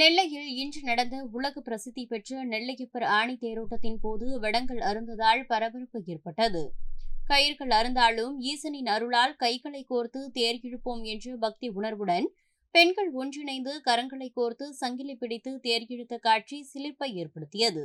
நெல்லையில் இன்று நடந்த உலக பிரசித்தி பெற்ற நெல்லையப்பர் ஆணி தேரோட்டத்தின் போது வடங்கள் அருந்ததால் பரபரப்பு ஏற்பட்டது. கயிர்கள் அருந்தாலும் ஈசனின் அருளால் கைகளை கோர்த்து தேர் இழுப்போம் என்று பக்தி உணர்வுடன் பெண்கள் ஒன்றிணைந்து கரங்களை கோர்த்து சங்கிலி பிடித்து தேர் இழுத்த காட்சி சிலிர்ப்பை ஏற்படுத்தியது.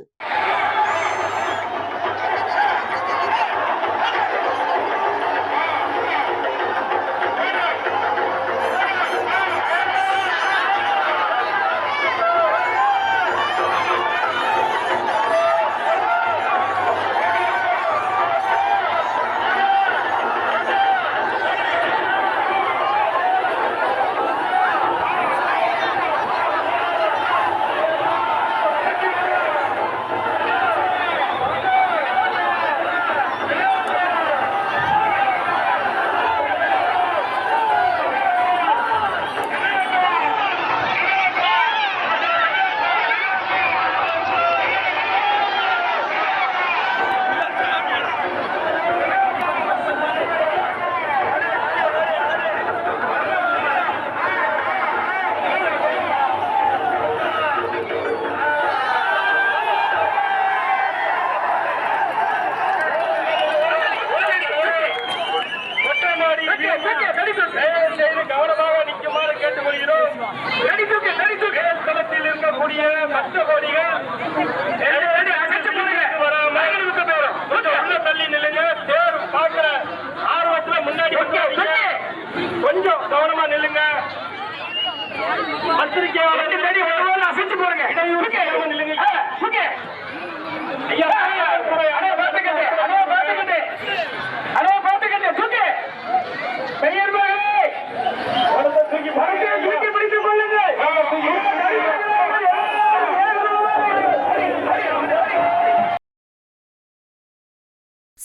மற்ற கோடிகள் கொஞ்சம் தள்ளி நில்லுங்க. தேர் பார்க்கிற ஆர்வத்துல முன்னாடி கொஞ்சம் கவனமா நில்லுங்க. பத்திரிகையாளர் அசைச்சு போடுங்க. இடையூறு நில்லுங்க.